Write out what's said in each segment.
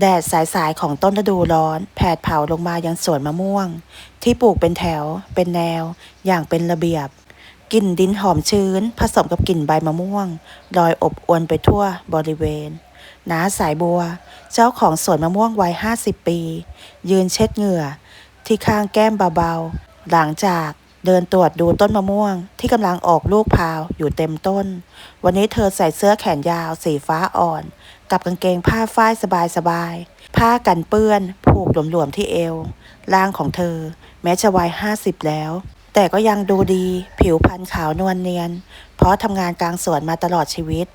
แดดสายๆของต้นฤดูร้อน แผดเผาลงมายังสวนมะม่วง ที่ปลูกเป็นแถว เป็นแนว อย่างเป็นระเบียบกลิ่นดินหอมชื้น ผสมกับกลิ่นใบมะม่วงลอยอบอวนไปทั่วบริเวณน้าสายบัว เจ้าของสวนมะม่วงวัยห้าสิบปี ยืนเช็ดเหงื่อ ที่ข้างแก้มเบาๆ หลังจาก เดินตรวจดูต้นมะม่วง ที่กำลังออกลูกพราวอยู่เต็มต้น วันนี้เธอใส่เสื้อแขนยาวสีฟ้าอ่อน กับกางเกงผ้าฝ้ายสบายๆ ผ้ากันเปื้อน ผูกหลวมๆที่เอว ร่างของเธอ แม้จะวัยห้าสิบแล้ว แต่ก็ยังดูดีผิวพรรณขาวนวลเนียน เพราะทำงานกลางสวนมาตลอดชีวิต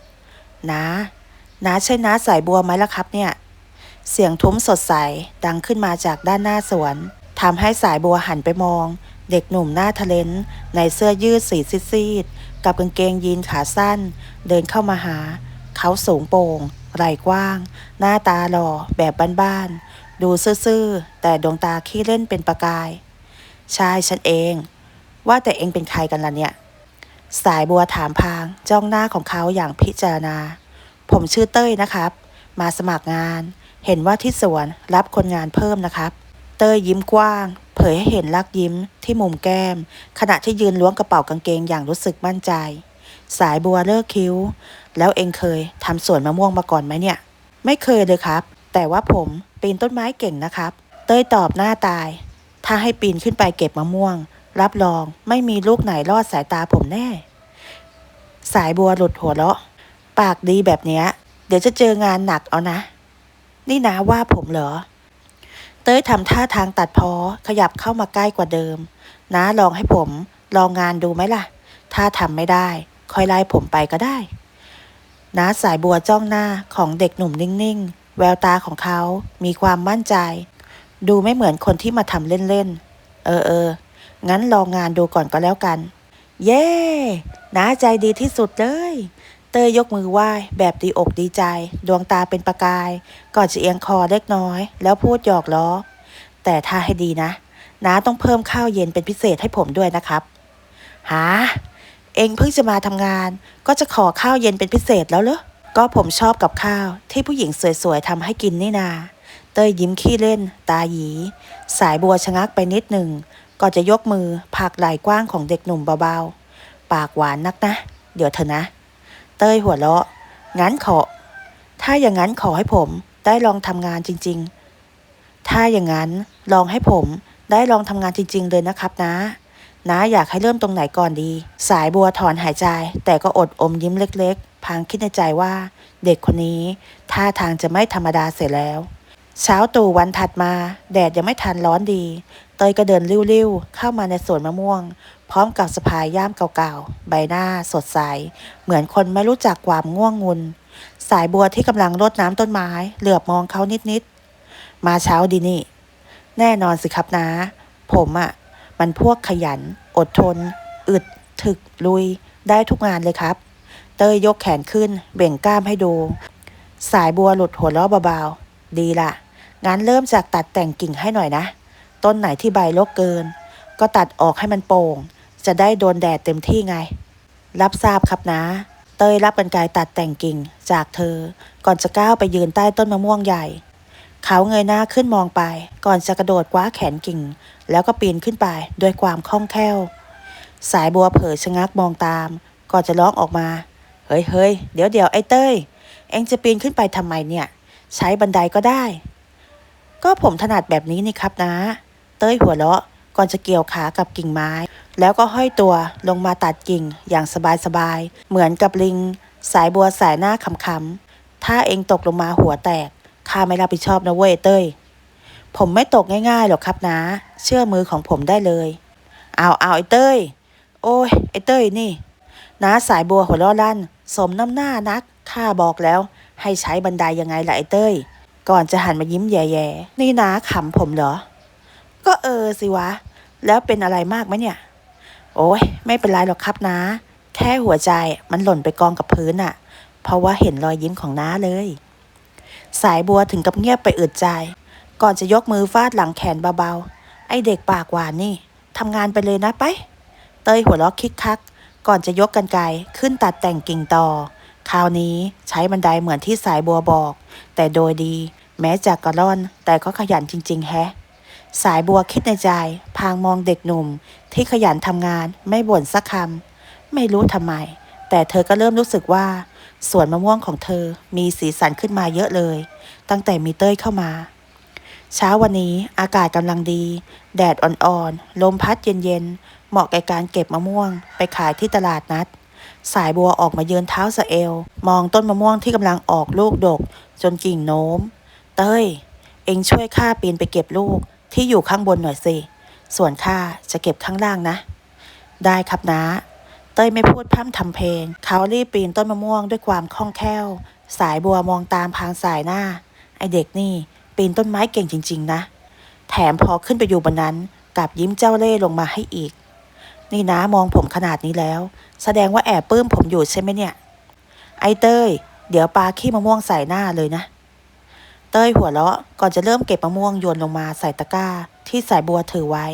นะน้าใช่น้าสายบัวไหมล่ะครับเนี่ย เสียงทุ้มสดใสดังขึ้นมาจากด้านหน้าสวนทำให้สายบัวหันไปมอง เด็กหนุ่มหน้าทะเลนในเสื้อยืดสีซีดๆกับกางเกงยีนขาสั้น เดินเข้ามาหา เขาสูงโปร่งไหล่กว้าง หน้าตาหล่อแบบบ้านๆ ดูซื่อๆ แต่ดวงตาขี้เล่นเป็นประกายใช่ฉันเอง ว่าแต่เองเป็นใครกันล่ะเนี่ย สายบัวถามพางจ้องหน้าของเขาอย่างพิจารณา ผมชื่อเต้ยนะครับ มาสมัครงาน เห็นว่าที่สวนรับคนงานเพิ่มนะครับ เต้ยยิ้มกว้าง ผยให้เห็นลักยิ้มที่มุมแก้ม ขณะที่ยืนล้วงกระเป๋ากางเกงอย่างรู้สึกมั่นใจ สายบัวเลิกคิ้ว แล้วเองเคยทำสวนมะม่วงมาก่อนไหมเนี่ย ไม่เคยเลยครับ แต่ว่าผมปีนต้นไม้เก่งนะครับ เต้ยตอบหน้าตาย ถ้าให้ปีนขึ้นไปเก็บมะม่วง รับรองไม่มีลูกไหนรอดสายตาผมแน่ สายบัวหลุดหัวเราะ ปากดีแบบเนี้ย เดี๋ยวจะเจองานหนักเอานะ นี่นาว่าผมเหรอ เต้ยทำท่าทางตัดพ้อขยับเข้ามาใกล้กว่าเดิมน้าลองให้ผม ลองงานดูไหมล่ะ ถ้าทำไม่ได้ ค่อยไล่ผมไปก็ได้น้าสายบัวจ้องหน้าของเด็กหนุ่มนิ่งๆ แววตาของเขา มีความมั่นใจ ดูไม่เหมือนคนที่มาทำเล่นๆ เออเออ งั้นลองงานดูก่อนก็แล้วกัน เย้น้าใจดีที่สุดเลย เตยยกมือไหว้แบบดีอกดีใจ ดวงตาเป็นประกาย ก่อนจะเอียงคอเล็กน้อย แล้วพูดหยอกล้อ แต่ถ้าให้ดีนะน้าต้องเพิ่มข้าวเย็นเป็นพิเศษให้ผมด้วยนะครับหาเองเพิ่งจะมาทำงาน ก็จะขอข้าวเย็นเป็นพิเศษแล้วเหรอก็ผมชอบกับข้าวที่ผู้หญิงสวยๆทำให้กินนี่นา เต้ยยิ้มขี้เล่น ตาหยี สายบัวชะงักไปนิดหนึ่งก่อนจะยกมือผลักไหล่กว้างของเด็กหนุ่มเบาๆ ปากหวานนักนะ เดี๋ยวเถอะนะ เต้ยหัวเราะ งั้นขอ ถ้าอย่างนั้นขอให้ผมได้ลองทำงานจริง ๆ ถ้าอย่างนั้นลองให้ผมได้ลองทำงานจริง ๆ เลยนะครับนะน้าอยากให้เริ่มตรงไหนก่อนดี สายบัวถอนหายใจ แต่ก็อดอมยิ้มเล็ก ๆ พางคิดในใจว่า เด็กคนนี้ท่าทางจะไม่ธรรมดาเสียแล้ว เช้าตู่วันถัดมา แดดยังไม่ทันร้อนดี เตยก็เดินริ้วๆ เข้ามาในสวนมะม่วง พร้อมกับสะพายย่ามเก่าๆ ใบหน้าสดใส เหมือนคนไม่รู้จักความง่วงงุน สายบัวที่กำลังรดน้ำต้นไม้ เหลือบมองเขานิดๆ มาเช้าดีนี่ แน่นอนสิครับนะ ผมอะ่ะ มันพวกขยัน อดทน อึด ถึก ลุย ได้ทุกงานเลยครับ เต้ยยกแขนขึ้น เบ่งกล้ามให้ดู สายบัวหลุดหัวเราะเบาๆ ดีละงั้นเริ่มจากตัดแต่งกิ่งให้หน่อยนะ ต้นไหนที่ใบรกเกิน ก็ตัดออกให้มันโป่ง จะได้โดนแดดเต็มที่ไง รับทราบครับนะ เต้ยรับกันไกรตัดแต่งกิ่งจากเธอ ก่อนจะก้าวไปยืนใต้ต้นมะม่วงใหญ่ เขาเงยหน้าขึ้นมองไป ก่อนจะกระโดดคว้าแขนกิ่ง แล้วก็ปีนขึ้นไปด้วยความคล่องแคล่ว สายบัวเผยชะงักมองตาม ก่อนจะร้องออกมา เฮ้ยเฮ้ยเดี๋ยวเดี๋ยวไอ้เต้ย เอ็งจะปีนขึ้นไปทำไมเนี่ย ใช้บันไดก็ได้ ก็ผมถนัดแบบนี้นี่ครับนะ เต้ยหัวเราะก่อนจะเกี่ยวขากับกิ่งไม้ แล้วก็ห้อยตัวลงมาตัดกิ่งอย่างสบายๆ เหมือนกับลิง สายบัวสายหน้าขำๆ ถ้าเองตกลงมาหัวแตก ข้าไม่รับผิดชอบนะเว้ยเต้ย ผมไม่ตกง่ายๆหรอกครับนะ เชื่อมือของผมได้เลย เอาเอาไอ้เต้ย โอ้ยไอ้เต้ยนี่น้าสายบัวหัวเราะลั่น สมน้ำหน้านัก ข้าบอกแล้ว ให้ใช้บันไดยังไงล่ะไอ้เต้ย ก่อนจะหันมายิ้มแย่ๆ นี่น้าขำผมเหรอ ก็เออสิวะ แล้วเป็นอะไรมากไหมเนี่ย โอ้ยไม่เป็นไรหรอกครับนะ แค่หัวใจมันหล่นไปกองกับพื้นอะเพราะว่าเห็นรอยยิ้มของน้าเลย สายบัวถึงกับเงียบไปอึดใจ ก่อนจะยกมือฟาดหลังแขนเบาๆ ไอเด็กปากหวานนี่ทำงานไปเลยนะไป เตยหัวเราะคิกคัก ก่อนจะยกกันไกขึ้นตัดแต่งกิ่งต่อ คราวนี้ใช้บันไดเหมือนที่สายบัวบอก แต่โดยดีแม้จากกระล่อน แต่ก็ขยันจริง ๆ แฮะ สายบัวคิดในใจ พางมองเด็กหนุ่ม ที่ขยันทำงานไม่บ่นสักคำไม่รู้ทำไม แต่เธอก็เริ่มรู้สึกว่าสวนมะม่วงของเธอมีสีสันขึ้นมาเยอะเลย ตั้งแต่มีเต้ยเข้ามา เช้าวันนี้อากาศกำลังดี แดดอ่อนๆ ลมพัดเย็นๆ เหมาะแก่การเก็บมะม่วง ไปขายที่ตลาดนัด สายบัวออกมาเยืนเท้าสะเอว มองต้นมะม่วงที่กำลังออกลูกดก จนกิ่งโน้ม เต้ย เอ็งช่วยข้าปีนไปเก็บลูกที่อยู่ข้างบนหน่อยสิ ส่วนข้าจะเก็บข้างล่างนะ ได้ครับนะ เต้ยไม่พูดพร่ำทำเพลง เขารีบปีนต้นมะม่วงด้วยความคล่องแคล่ว สายบัวมองตามพางสายหน้า ไอเด็กนี่ปีนต้นไม้เก่งจริง ๆ นะ แถมพอขึ้นไปอยู่บนนั้นกลับยิ้มเจ้าเล่ลงมาให้อีก นี่นะมองผมขนาดนี้แล้ว แสดงว่าแอบปลื้มผมอยู่ใช่ไหมเนี่ย ไอเต้ย เดี๋ยวปลาขี้มะม่วงใส่หน้าเลยนะ เต้ยหัวเราะก่อนจะเริ่มเก็บมะม่วงโยนลงมาใส่ตะกร้า ที่สายบัวถือไว้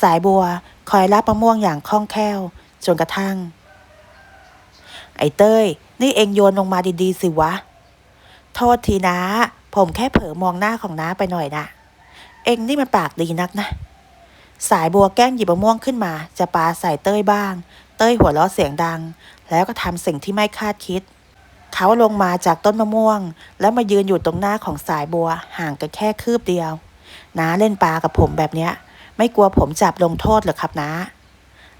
สายบัวคอยรับมะม่วงอย่างคล่องแคล่ว จนกระทั่ง ไอ้เต้ย นี่เองโยนลงมาดีๆสิวะ โทษทีนะ ผมแค่เผลอมองหน้าของน้าไปหน่อยนะ เองนี่มันปากดีนักนะ สายบัวแกล้งหยิบมะม่วงขึ้นมา จะปาใส่เต้ยบ้าง เต้ยหัวเราะเสียงดัง แล้วก็ทำสิ่งที่ไม่คาดคิดเขาลงมาจากต้นมะม่วง แล้วมายืนอยู่ตรงหน้าของสายบัวห่างกันแค่คืบเดียว น้าเล่นปลากับผมแบบเนี้ย ไม่กลัวผมจับลงโทษหรอครับน้า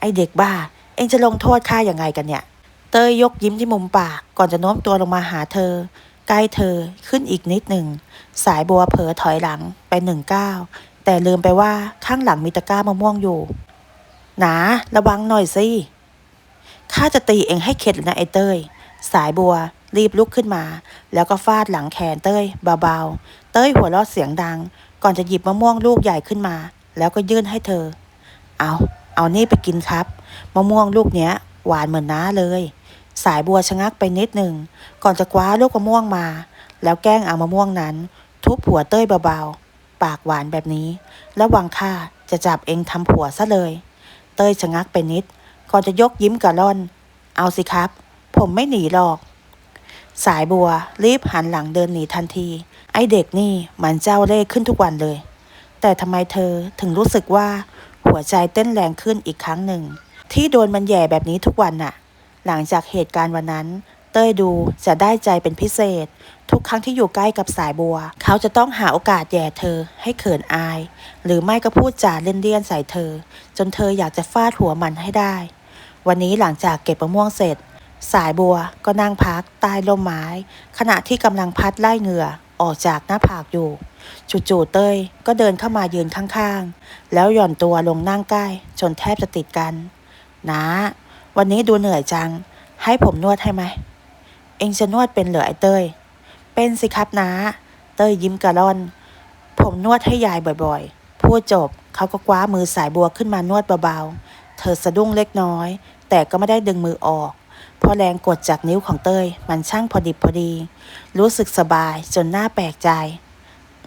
ไอเด็กบ้า เองจะลงโทษข้ายังไงกันเนี่ย เตยยกยิ้มที่มุมปากก่อนจะโน้มตัวลงมาหาเธอ ใกล้เธอขึ้นอีกนิดหนึ่ง สายบัวเผลอถอยหลังไปหนึ่งก้าวแต่ลืมไปว่าข้างหลังมีตะกร้ามะม่วงอยู่หนาระวังหน่อยสิข้าจะตีเองให้เข็ดนะไอเต้ย สายบัวรีบลุกขึ้นมา แล้วก็ฟาดหลังแขนเต้ยเบาๆ เต้ยหัวเราะเสียงดัง ก่อนจะหยิบมะม่วงลูกใหญ่ขึ้นมา แล้วก็ยื่นให้เธอ เอา เอานี่ไปกินครับ มะม่วงลูกเนี้ย หวานเหมือนน้าเลย สายบัวชะงักไปนิดหนึ่ง ก่อนจะคว้าลูกมะม่วงมา แล้วแกล้งเอามะม่วงนั้น ทุบหัวเต้ยเบาๆ ปากหวานแบบนี้ระวังข้าจะจับเองทำผัวซะเลย เต้ยชะงักไปนิด ก่อนจะยกยิ้มกะล่อน เอาสิครับ ผมไม่หนีหรอก สายบัวรีบหันหลังเดินหนีทันที ไอเด็กนี่มันเจ้าเล่ห์ขึ้นทุกวันเลย แต่ทำไมเธอถึงรู้สึกว่าหัวใจเต้นแรงขึ้นอีกครั้งหนึ่ง ที่โดนมันแย่แบบนี้ทุกวันน่ะ หลังจากเหตุการณ์วันนั้น เต้ยดูจะได้ใจเป็นพิเศษ ทุกครั้งที่อยู่ใกล้กับสายบัว เขาจะต้องหาโอกาสแย่เธอให้เขินอาย หรือไม่ก็พูดจาเล่นๆใส่เธอ จนเธออยากจะฟาดหัวมันให้ได้ วันนี้หลังจากเก็บมะม่วงเสร็จ สายบัวก็นั่งพักใต้ร่มไม้ ขณะที่กำลังพัดไล่เหงื่อ ออกจากหน้าผากอยู่จู่ๆเต้ยก็เดินเข้ามายืนข้างๆ แล้วหย่อนตัวลงนั่งใกล้จนแทบจะติดกันนะวันนี้ดูเหนื่อยจัง ให้ผมนวดให้ไหม เองจะนวดเป็นเหรอไอ้เต้ย เป็นสิครับนะ เต้ยยิ้มกระล่อน ผมนวดให้ยายบ่อยๆ พูดจบเขาก็คว้ามือสายบัวขึ้นมานวดเบาๆ เธอสะดุ้งเล็กน้อย แต่ก็ไม่ได้ดึงมือออก เพราะแรงกดจากนิ้วของเต้ย มันช่างพอดิบพอดี รู้สึกสบายจนหน่าแปลกใจ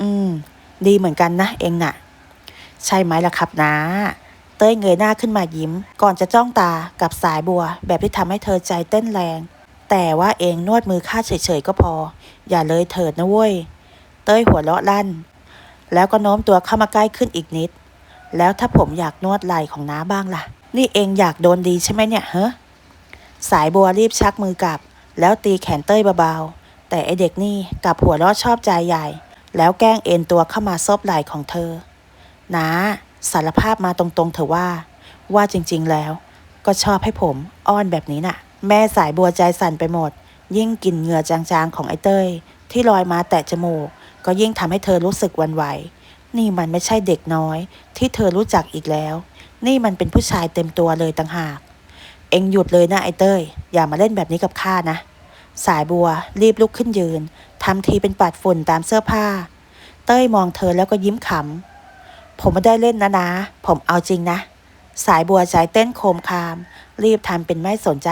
อืม ดีเหมือนกันนะเองน่ะ ใช่ไหมล่ะครับนะเต้ยเงยหน้าขึ้นมายิ้ม ก่อนจะจ้องตากับสายบัว แบบที่ทำให้เธอใจเต้นแรง แต่ว่าเองนวดมือข้าเฉยๆก็พอ อย่าเลยเถิดนะเว้ย เต้ยหัวเราะลั่น แล้วก็โน้มตัวเข้ามาใกล้ขึ้นอีกนิด แล้วถ้าผมอยากนวดไหล่ของน้าบ้างล่ะ นี่เองอยากโดนดีใช่ไหมเนี่ยเฮ้ สายบัวรีบชักมือกลับ แล้วตีแขนเต้ยเบาๆ แต่ไอเด็กนี่กลับหัวเราะชอบใจใหญ่ แล้วแกล้งเอ็นตัวเข้ามาซบไหล่ของเธอนะสารภาพมาตรงๆเถอะว่า ว่าจริงๆแล้ว ก็ชอบให้ผมอ้อนแบบนี้น่ะ แม่สายบัวใจสั่นไปหมด ยิ่งกลิ่นเหงื่อจางๆของไอเต้ย ที่ลอยมาแตะจมูก ก็ยิ่งทำให้เธอรู้สึกวันไหว นี่มันไม่ใช่เด็กน้อย ที่เธอรู้จักอีกแล้ว นี่มันเป็นผู้ชายเต็มตัวเลยต่างหาก เอ็งหยุดเลยนะไอเต้ย อย่ามาเล่นแบบนี้กับข้านะ สายบัวรีบลุกขึ้นยืนทำทีเป็นปัดฝุ่นตามเสื้อผ้า เต้ยมองเธอแล้วก็ยิ้มขำ ผมไม่ได้เล่นนะนะ ผมเอาจริงนะ สายบัวใจเต้นโคมคาม รีบทำเป็นไม่สนใจ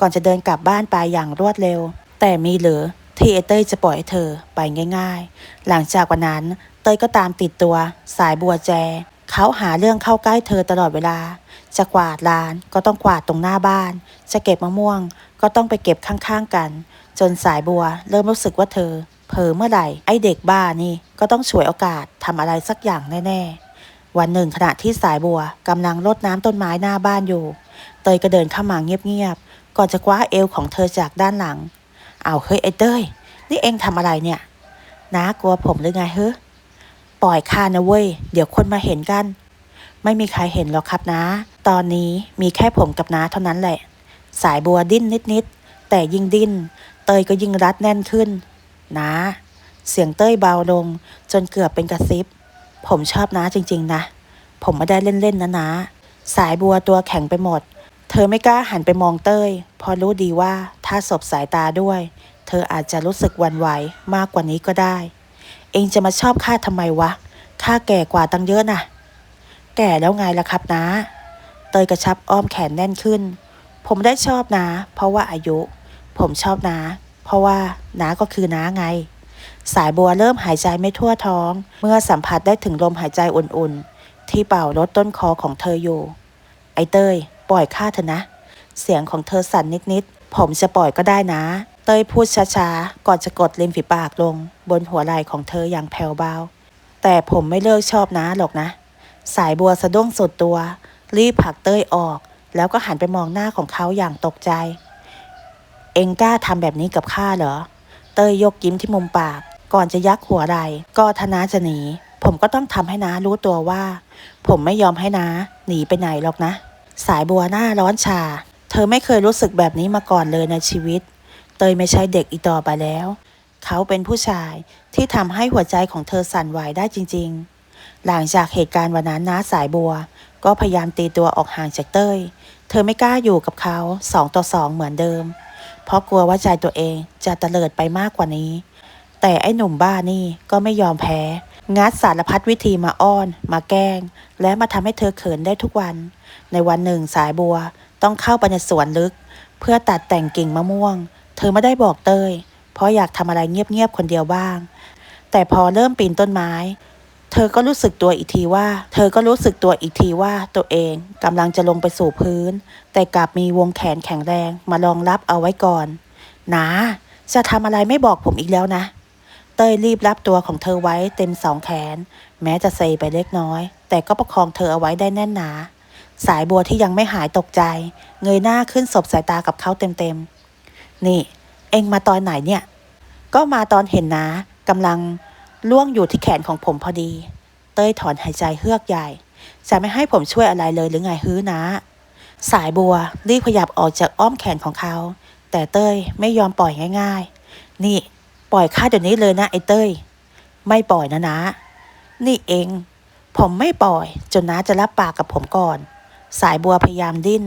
ก่อนจะเดินกลับบ้านไปอย่างรวดเร็ว แต่มีเหลือที่ไอเต้ยจะปล่อยให้เธอไปง่าย ๆ หลังจากวันนั้นเต้ยก็ตามติดตัว สายบัวแจ เขาหาเรื่องเข้าใกล้เธอตลอดเวลา จะกวาดลานก็ต้องกวาดตรงหน้าบ้าน จะเก็บมะม่วง ก็ต้องไปเก็บข้างๆกัน จนสายบัว เริ่มรู้สึกว่าเธอเผลอเมื่อไหร่ไอเด็กบ้านี่ก็ต้องฉวยโอกาสทำอะไรสักอย่างแน่ๆ วันหนึ่งขณะที่สายบัวกำลังรดน้ำต้นไม้หน้าบ้านอยู่ เตยก็เดินเข้ามาเงียบๆก่อนจะคว้าเอวของเธอจากด้านหลังเอาเฮ้ยไอเตยนี่เองทำอะไรเนี่ยน้ากลัวผมหรือไงเฮ้ป ล่อยข้านะเว้ย เดี๋ยวคนมาเห็นกัน ไม่มีใครเห็นหรอกครับนะ ตอนนี้มีแค่ผมกับน้าเท่านั้นแหละ สายบัวดิ้นนิดๆ แต่ยิ่งดิ้น เตยก็ยิ่งรัดแน่นขึ้น นะเสียงเต้ยเบาลง จนเกือบเป็นกระซิบ ผมชอบน้าจริง ๆ นะ ผมไม่ได้เล่น ๆ นะนะ สายบัวตัวแข็งไปหมด เธอไม่กล้าหันไปมองเต้ยเพราะรู้ดีว่าถ้าสบสายตาด้วย เธออาจจะรู้สึกวันไหวมากกว่านี้ก็ได้ เองจะมาชอบข้าทำไมวะข้าแก่กว่าตั้งเยอะนะแก่แล้วไงล่ะครับนะ เตยกระชับอ้อมแขนแน่นขึ้น ผมได้ชอบนะ เพราะว่าอายุ ผมชอบนะ เพราะว่าน้าก็คือน้าไง สายบัวเริ่มหายใจไม่ทั่วท้อง เมื่อสัมผัสได้ถึงลมหายใจอุ่นๆ ที่เป่าลดต้นคอของเธออยู่ ไอเตย ปล่อยข้าเถอะนะ เสียงของเธอสั่นนิดๆ ผมจะปล่อยก็ได้นะ เต้ยพูดช้าๆ ก่อนจะกดริมฝีปากลง บนหัวไหล่ของเธออย่างแผ่วเบา แต่ผมไม่เลิกชอบนะหรอกนะ สายบัวสะดุ้งสุดตัว รีบผลักเต้ยออก แล้วก็หันไปมองหน้าของเขาอย่างตกใจ เองกล้าทำแบบนี้กับข้าเหรอ เต้ยยกยิ้มที่มุมปาก ก่อนจะยักหัวไหล่ก็ทนาจะหนี ผมก็ต้องทำให้น้ารู้ตัวว่า ผมไม่ยอมให้น้าหนีไปไหนหรอกนะ สายบัวหน้าร้อนชา เธอไม่เคยรู้สึกแบบนี้มาก่อนเลยในชีวิต เตยไม่ใช่เด็กอีต่อไปแล้ว เขาเป็นผู้ชายที่ทำให้หัวใจของเธอสั่นไหวได้จริง ๆ หลังจากเหตุการณ์วันนั้นน้าสายบัว ก็พยายามตีตัวออกห่างจากเต้ย เธอไม่กล้าอยู่กับเขาสองต่อสองเหมือนเดิม เพราะกลัวว่าใจตัวเองจะเตลิดไปมากกว่านี้ แต่ไอ้หนุ่มบ้านี่ก็ไม่ยอมแพ้ งัดสารพัดวิธีมาอ้อน มาแกล้ง และมาทำให้เธอเขินได้ทุกวัน ในวันหนึ่งสายบัวต้องเข้าไปในสวนลึก เพื่อตัดแต่งกิ่งมะม่วง เธอไม่ได้บอกเตย เพราะอยากทำอะไรเงียบๆคนเดียวบ้าง แต่พอเริ่มปีนต้นไม้ เธอก็รู้สึกตัวอีกทีว่า เธอก็รู้สึกตัวอีกทีว่าตัวเองกำลังจะลงไปสู่พื้น แต่กลับมีวงแขนแข็งแรงมารองรับเอาไว้ก่อนนะจะทำอะไรไม่บอกผมอีกแล้วนะ เต้ยรีบรับตัวของเธอไว้เต็มสองแขน แม้จะเซไปเล็กน้อย แต่ก็ประคองเธอเอาไว้ได้แน่นหนา สายบัวที่ยังไม่หายตกใจ เงยหน้าขึ้นสบสายตากับเขาเต็มๆ นี่ เอ็งมาตอนไหนเนี่ย ก็มาตอนเห็นนะกำลังล่วงอยู่ที่แขนของผมพอดี เต้ยถอนหายใจเฮือกใหญ่ จะไม่ให้ผมช่วยอะไรเลยหรือไงฮื้อนะ สายบัวรีบขยับออกจากอ้อมแขนของเขา แต่เต้ยไม่ยอมปล่อยง่าย ๆ นี่ปล่อยข้าเดี๋ยวนี้เลยนะไอ้เต้ย ไม่ปล่อยนะนะ นี่เอง ผมไม่ปล่อย จนน้าจะรับปากกับผมก่อน สายบัวพยายามดิ้น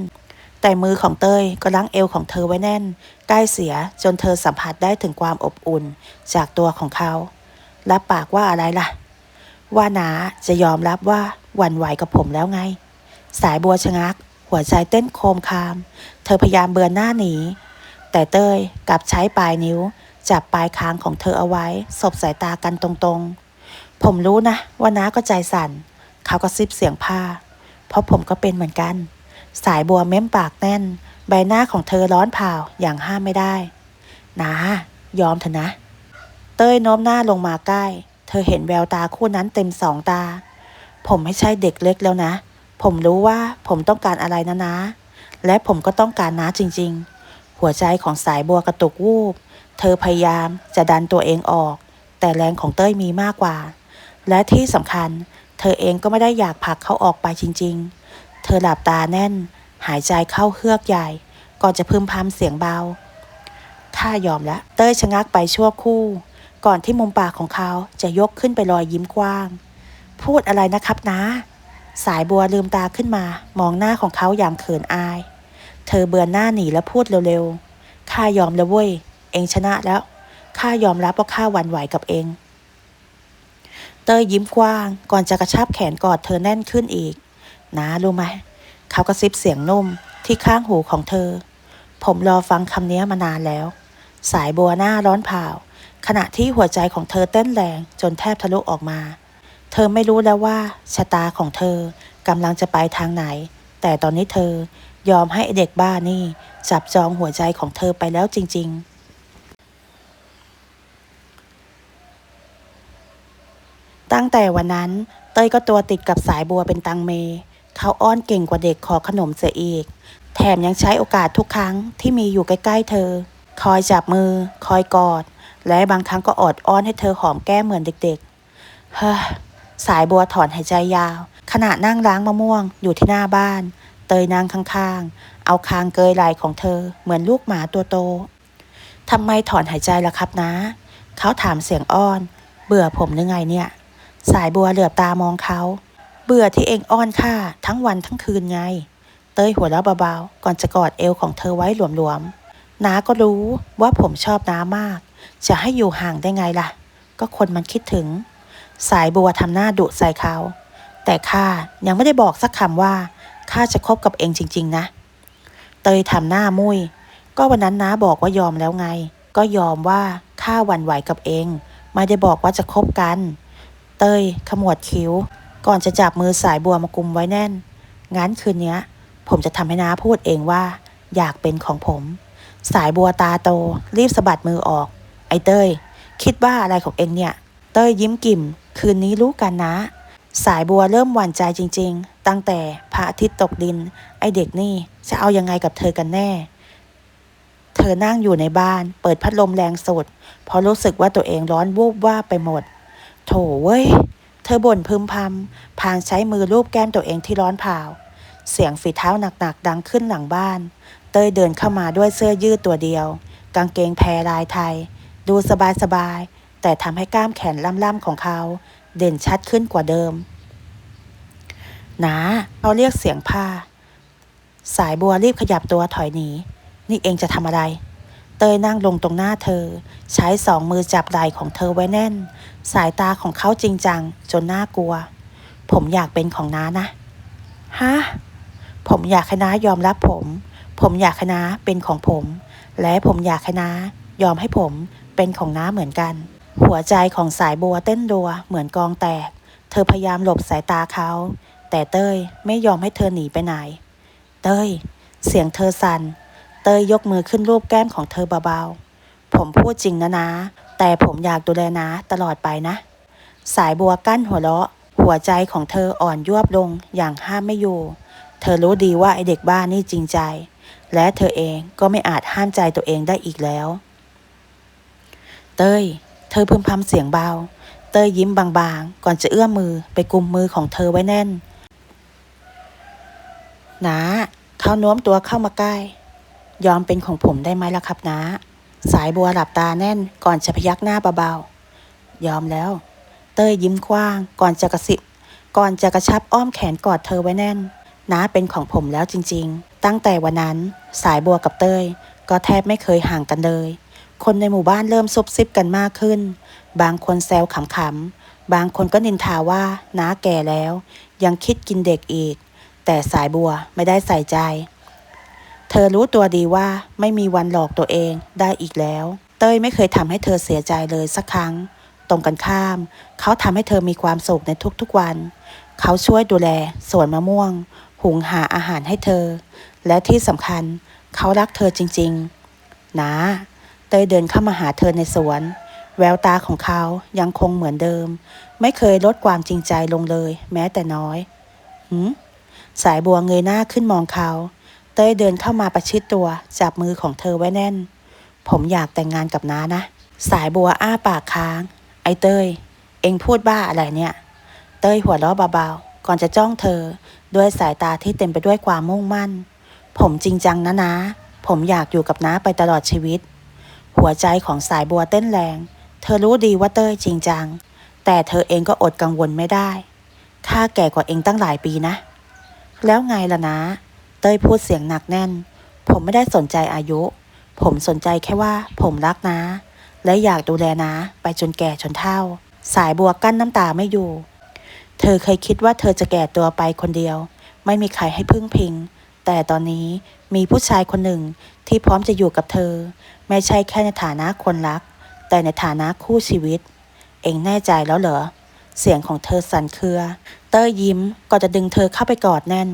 แต่มือของเต้ยก็ลังเอวของเธอไว้แน่น ใกล้เสียจนเธอสัมผัสได้ถึงความอบอุ่น จากตัวของเขา รับปากว่าอะไรล่ะ ว่านาจะยอมรับว่าหวั่นไหวกับผมแล้วไง สายบัวชะงัก หัวใจเต้นโครมคาม เธอพยายามเบือนหน้าหนี แต่เต้ยกลับใช้ปลายนิ้ว จับปลายคางของเธอเอาไว้ สบสายตากันตรงๆ ผมรู้นะว่าน้าก็ใจสั่น เขาก็ซิบเสียงผ้า เพราะผมก็เป็นเหมือนกัน สายบัวเม้มปากแน่น ใบหน้าของเธอร้อนเผาอย่างห้ามไม่ได้นายอมเถอะนะ เต้ยโน้มหน้าลงมาใกล้ เธอเห็นแววตาคู่นั้นเต็มสองตา ผมไม่ใช่เด็กเล็กแล้วนะ ผมรู้ว่าผมต้องการอะไรนะนะ และผมก็ต้องการน้าจริง ๆ หัวใจของสายบัวกระตุกวูบ เธอพยายามจะดันตัวเองออก แต่แรงของเต้ยมีมากกว่า และที่สำคัญ เธอเองก็ไม่ได้อยากผลักเขาออกไปจริง ๆ ธอหลับตาแน่น หายใจเข้าเฮือกใหญ่ ก่อนจะพึมพำเสียงเบา ข้ายอมแล้วเต้ยชะงักไปชั่วคู่ ก่อนที่มุมปากของเขาจะยกขึ้นไปลอยยิ้มกว้าง พูดอะไรนะครับนะ สายบัวลืมตาขึ้นมา มองหน้าของเขาอย่างเขินอาย เธอเบือนหน้าหนีแล้วพูดเร็วๆ ข้ายอมแล้วเว้ย เองชนะแล้ว ข้ายอมรับว่าข้าหวั่นไหวกับเอง เต้ยยิ้มกว้าง ก่อนจะกระชับแขนกอดเธอแน่นขึ้นอีก นะรู้ไหมเขากระซิบเสียงนุ่มที่ข้างหูของเธอ ผมรอฟังคำนี้มานานแล้ว สายบัวหน้าร้อนเผาขณะที่หัวใจของเธอเต้นแรงจนแทบทะลุออกมา เธอไม่รู้แล้วว่าชะตาของเธอกำลังจะไปทางไหน แต่ตอนนี้เธอยอมให้เด็กบ้านี่ จับจองหัวใจของเธอไปแล้วจริง ๆตั้งแต่วันนั้นเต้ยก็ตัวติดกับสายบัวเป็นตังเม เขาอ้อนเก่งกว่าเด็กขอขนมเสียอีก แถมยังใช้โอกาสทุกครั้งที่มีอยู่ใกล้ๆเธอ คอยจับมือ คอยกอด และบางครั้งก็อดอ้อนให้เธอหอมแก้มเหมือนเด็กๆ เฮ้อสายบัวถอนหายใจยาว ขณะนั่งล้างมะม่วงอยู่ที่หน้าบ้าน เตยนั่งข้างๆ เอาคางเกยไหล่ของเธอ เหมือนลูกหมาตัวโตทำไมถอนหายใจล่ะครับนะ เขาถามเสียงอ้อน เบื่อผมหรือไงเนี่ย สายบัวเหลือบตามองเขา เบื่อที่เองอ้อนข้าทั้งวันทั้งคืนไง เต้ยหัวเราะเบาๆ ก่อนจะกอดเอวของเธอไว้หลวมๆน้าก็รู้ว่าผมชอบน้ามาก จะให้อยู่ห่างได้ไงล่ะ ก็คนมันคิดถึง สายบัวทำหน้าดุใส่เขา แต่ข้ายังไม่ได้บอกสักคำว่าข้าจะคบกับเองจริง ๆ นะ เตยทำหน้ามุยก็วันนั้นน้าบอกว่ายอมแล้วไง ก็ยอมว่าข้าหวั่นไหวกับเอง ไม่ได้บอกว่าจะคบกัน เตยขมวดคิ้ว ก่อนจะจับมือสายบัวมากุมไว้แน่น งั้นคืนนี้ผมจะทำให้น้าพูดเองว่า อยากเป็นของผม สายบัวตาโต รีบสะบัดมือออก ไอ้เต้ย คิดว่าอะไรของเองเนี่ย เต้ยยิ้มกิ่ม คืนนี้รู้กันนะ สายบัวเริ่มหวั่นใจจริง ๆ ตั้งแต่พระอาทิตย์ตกดิน ไอเด็กนี่จะเอายังไงกับเธอกันแน่ เธอนั่งอยู่ในบ้าน เปิดพัดลมแรงสุดเพราะรู้สึกว่าตัวเองร้อนวูบว่าไปหมด โถเว้ย ธอบ่นพึมพำพางใช้มือลูบแก้มตัวเองที่ร้อนเผาเสียงฝีเท้าหนักๆดังขึ้นหลังบ้าน เต้ยเดินเข้ามาด้วยเสื้อยืดตัวเดียว กางเกงแพรลายไทย ดูสบายๆ แต่ทำให้กล้ามแขนล่ำๆของเขา เด่นชัดขึ้นกว่าเดิมนะเขาเรียกเสียงผ้า สายบัวรีบขยับตัวถอยหนี นี่เองจะทำอะไร เตยนั่งลงตรงหน้าเธอ ใช้สองมือจับไหล่ของเธอไว้แน่น สายตาของเขาจริงจัง จนน่ากลัว ผมอยากเป็นของน้านะฮะผมอยากให้นายอมรับผม ผมอยากให้น้าเป็นของผม และผมอยากให้นายอมให้ผมเป็นของน้าเหมือนกัน หัวใจของสายบัวเต้นรัวเหมือนกองแตก เธอพยายามหลบสายตาเขา แต่เต้ยไม่ยอมให้เธอหนีไปไหน เต้ย เสียงเธอสัน่น ต้ยยกมือขึ้นรูปแก้มของเธอเบาๆ ผมพูดจริงนะนะ แต่ผมอยากดูแลนะตลอดไปนะ สายบัวกั้นหัวเราะ หัวใจของเธออ่อนยวบลงอย่างห้ามไม่อยู่ เธอรู้ดีว่าไอเด็กบ้านนี่จริงใจ และเธอเองก็ไม่อาจห้ามใจตัวเองได้อีกแล้ว เต้ย เธอพึมพำเสียงเบา เต้ยยิ้มบางๆ ก่อนจะเอื้อมมือไปกุมมือของเธอไว้แน่นนะเขาโน้มตัวเข้ามาใกล้ ยอมเป็นของผมได้ไหมล่ะครับนะ สายบัวหลับตาแน่นก่อนจะพยักหน้าเบาๆ ยอมแล้ว เต้ยยิ้มกว้าง ก่อนจะกระสิบ ก่อนจะกระชับอ้อมแขนกอดเธอไว้แน่นน้าเป็นของผมแล้วจริงๆ ตั้งแต่วันนั้นสายบัวกับเต้ย ก็แทบไม่เคยห่างกันเลย คนในหมู่บ้านเริ่มซุบซิบกันมากขึ้น บางคนแซวขำๆ บางคนก็นินทาว่าน้าแก่แล้ว ยังคิดกินเด็กอีก แต่สายบัวไม่ได้ใส่ใจ เธอรู้ตัวดีว่าไม่มีวันหลอกตัวเองได้อีกแล้ว เต้ยไม่เคยทำให้เธอเสียใจเลยสักครั้ง ตรงกันข้าม เขาทำให้เธอมีความสุขในทุกๆวัน เขาช่วยดูแลสวนมะม่วง หุงหาอาหารให้เธอ และที่สำคัญ เขารักเธอจริงๆนะเต้ยเดินเข้ามาหาเธอในสวน แววตาของเขายังคงเหมือนเดิม ไม่เคยลดความจริงใจลงเลย แม้แต่น้อยหืมสายบัวเงยหน้าขึ้นมองเขา ต้ยเดินเข้ามาประชิดตัว จับมือของเธอไว้แน่น ผมอยากแต่งงานกับน้านะ สายบัวอ้าปากค้าง ไอ้เต้ย เอ็งพูดบ้าอะไรเนี่ย เต้ยหัวเราะเบาๆ ก่อนจะจ้องเธอ ด้วยสายตาที่เต็มไปด้วยความมุ่งมั่น ผมจริงจังนะนะ ผมอยากอยู่กับน้าไปตลอดชีวิต หัวใจของสายบัวเต้นแรง เธอรู้ดีว่าเต้ยจริงจัง แต่เธอเองก็อดกังวลไม่ได้ข้าแก่กว่าเองตั้งหลายปีนะ แล้วไงล่ะนะ เต้ยพูดเสียงหนักแน่น ผมไม่ได้สนใจอายุ ผมสนใจแค่ว่าผมรักนะ และอยากดูแลนะ ไปจนแก่จนเฒ่า สายบัวกั้นน้ำตาไม่อยู่ เธอเคยคิดว่าเธอจะแก่ตัวไปคนเดียว ไม่มีใครให้พึ่งพิง แต่ตอนนี้มีผู้ชายคนหนึ่งที่พร้อมจะอยู่กับเธอ ไม่ใช่แค่ในฐานะคนรัก แต่ในฐานะคู่ชีวิต เองแน่ใจแล้วเหรอเสียงของเธอสั่นเครือ เต้ยยิ้มก็จะดึงเธอเข้าไปกอดแน่น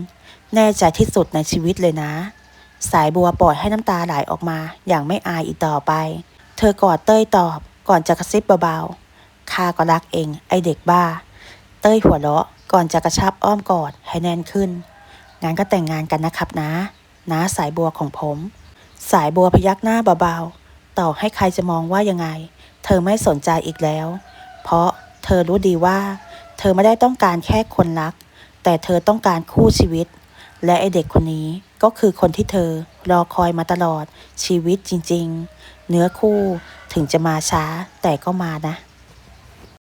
แน่ใจที่สุดในชีวิตเลยนะ สายบัวปล่อยให้น้ำตาไหลออกมาอย่างไม่อายอีกต่อไป เธอกอดเต้ยตอบก่อนจะกระซิบเบาๆข้าก็รักเอง ไอเด็กบ้า เต้ยหัวเราะก่อนจะกระชับอ้อมกอดให้แน่นขึ้น งั้นก็แต่งงานกันนะครับนะนะสายบัวของผม สายบัวพยักหน้าเบาๆ ต่อให้ใครจะมองว่ายังไง เธอไม่สนใจอีกแล้ว เพราะเธอรู้ดีว่า เธอไม่ได้ต้องการแค่คนรัก แต่เธอต้องการคู่ชีวิต และไอเด็กคนนี้ก็คือคนที่เธอรอคอยมาตลอดชีวิตจริง ๆ เนื้อคู่ถึงจะมาช้าแต่ก็มานะ